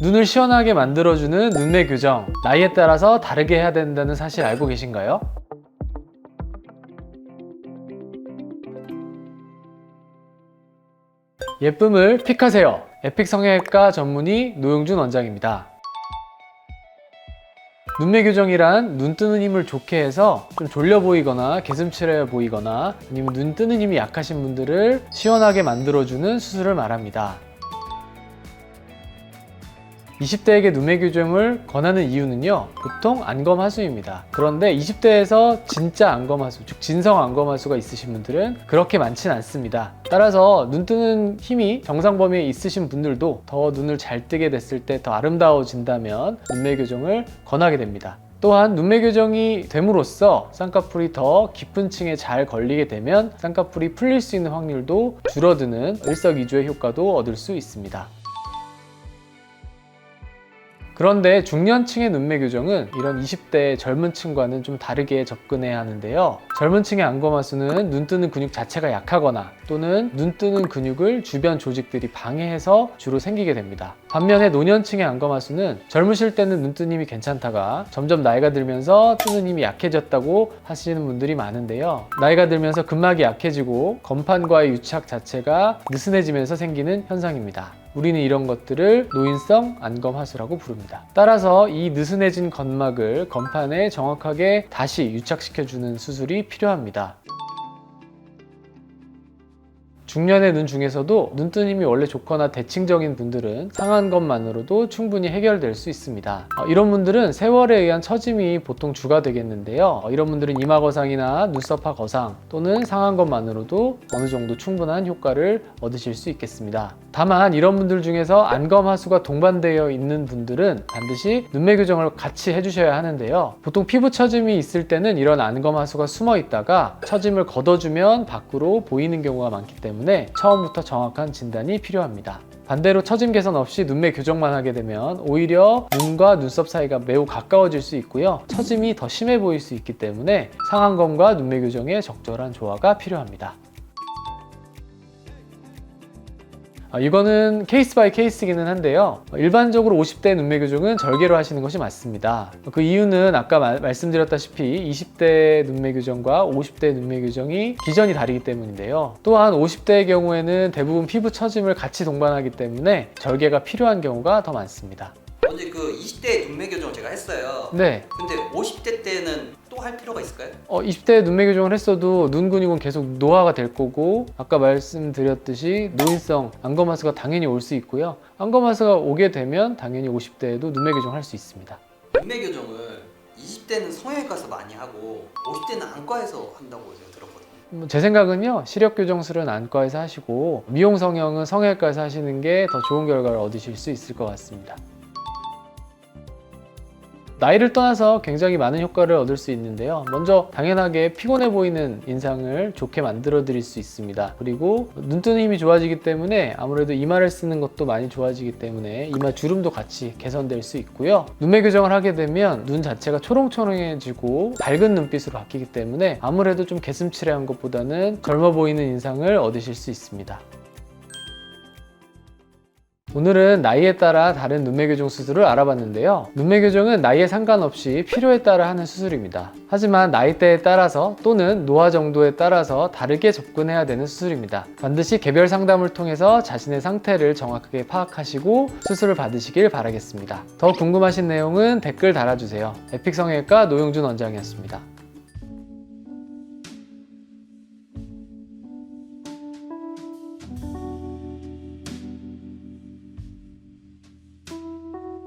눈을 시원하게 만들어주는 눈매 교정. 나이에 따라서 다르게 해야 된다는 사실 알고 계신가요? 예쁨을 픽하세요. 에픽 성형외과 전문의 노영준 원장입니다. 눈매 교정이란 눈 뜨는 힘을 좋게 해서 좀 졸려 보이거나 개슴츠레 보이거나 아니면 눈 뜨는 힘이 약하신 분들을 시원하게 만들어주는 수술을 말합니다. 20대에게 눈매 교정을 권하는 이유는요, 보통 안검하수입니다. 그런데 20대에서 진짜 안검하수, 즉 진성 안검하수가 있으신 분들은 그렇게 많진 않습니다. 따라서 눈 뜨는 힘이 정상 범위에 있으신 분들도 더 눈을 잘 뜨게 됐을 때 더 아름다워진다면 눈매 교정을 권하게 됩니다. 또한 눈매 교정이 됨으로써 쌍꺼풀이 더 깊은 층에 잘 걸리게 되면 쌍꺼풀이 풀릴 수 있는 확률도 줄어드는 일석이조의 효과도 얻을 수 있습니다. 그런데 중년층의 눈매 교정은 이런 20대 젊은 층과는 좀 다르게 접근해야 하는데요. 젊은 층의 안검하수는 눈 뜨는 근육 자체가 약하거나 또는 눈 뜨는 근육을 주변 조직들이 방해해서 주로 생기게 됩니다. 반면에 노년층의 안검하수는 젊으실 때는 눈 뜨는 힘이 괜찮다가 점점 나이가 들면서 뜨는 힘이 약해졌다고 하시는 분들이 많은데요. 나이가 들면서 근막이 약해지고 건판과의 유착 자체가 느슨해지면서 생기는 현상입니다. 우리는 이런 것들을 노인성 안검하수라고 부릅니다. 따라서 이 느슨해진 건막을 건판에 정확하게 다시 유착시켜주는 수술이 필요합니다. 중년의 눈 중에서도 눈뜬 힘이 원래 좋거나 대칭적인 분들은 상한 것만으로도 충분히 해결될 수 있습니다. 어, 이런 분들은 세월에 의한 처짐이 보통 주가 되겠는데요. 어, 이런 분들은 이마 거상이나 눈썹파 거상 또는 상한 것만으로도 어느 정도 충분한 효과를 얻으실 수 있겠습니다. 다만 이런 분들 중에서 안검 하수가 동반되어 있는 분들은 반드시 눈매 교정을 같이 해주셔야 하는데요. 보통 피부 처짐이 있을 때는 이런 안검 하수가 숨어 있다가 처짐을 걷어주면 밖으로 보이는 경우가 많기 때문에 처음부터 정확한 진단이 필요합니다. 반대로 처짐 개선 없이 눈매 교정만 하게 되면 오히려 눈과 눈썹 사이가 매우 가까워질 수 있고요. 처짐이 더 심해 보일 수 있기 때문에 상안검과 눈매 교정의 적절한 조화가 필요합니다. 이거는 케이스 바이 케이스이기는 한데요. 일반적으로 50대 눈매 교정은 절개로 하시는 것이 맞습니다. 그 이유는 아까 마- 말씀드렸다시피 20대 눈매 교정과 50대 눈매 교정이 기전이 다르기 때문인데요. 또한 50대의 경우에는 대부분 피부 처짐을 같이 동반하기 때문에 절개가 필요한 경우가 더 많습니다. 근데 그 20대 눈매 교정 제가 했어요. 네. 근데 50대 때는 또 할 필요가 있을까요? 어, 20대 눈매 교정을 했어도 눈 근육은 계속 노화가 될 거고 아까 말씀드렸듯이 노인성 안검하수가 당연히 올 수 있고요. 안검하수가 오게 되면 당연히 50대에도 눈매 교정을 할 수 있습니다. 눈매 교정을 20대는 성형외과에서 많이 하고 50대는 안과에서 한다고 제가 들었거든요. 뭐제 생각은요 시력 교정술은 안과에서 하시고 미용 성형은 성형외과에서 하시는 게 더 좋은 결과를 얻으실 수 있을 것 같습니다. 나이를 떠나서 굉장히 많은 효과를 얻을 수 있는데요. 먼저 당연하게 피곤해 보이는 인상을 좋게 만들어 드릴 수 있습니다. 그리고 눈뜨는 힘이 좋아지기 때문에 아무래도 이마를 쓰는 것도 많이 좋아지기 때문에 이마 주름도 같이 개선될 수 있고요. 눈매 교정을 하게 되면 눈 자체가 초롱초롱해지고 밝은 눈빛으로 바뀌기 때문에 아무래도 좀 개슴츠레한 것보다는 젊어 보이는 인상을 얻으실 수 있습니다. 오늘은 나이에 따라 다른 눈매 교정 수술을 알아봤는데요. 눈매 교정은 나이에 상관없이 필요에 따라 하는 수술입니다. 하지만 나이대에 따라서 또는 노화 정도에 따라서 다르게 접근해야 되는 수술입니다. 반드시 개별 상담을 통해서 자신의 상태를 정확하게 파악하시고 수술을 받으시길 바라겠습니다. 더 궁금하신 내용은 댓글 달아주세요. 에픽 성형외과 노영준 원장이었습니다.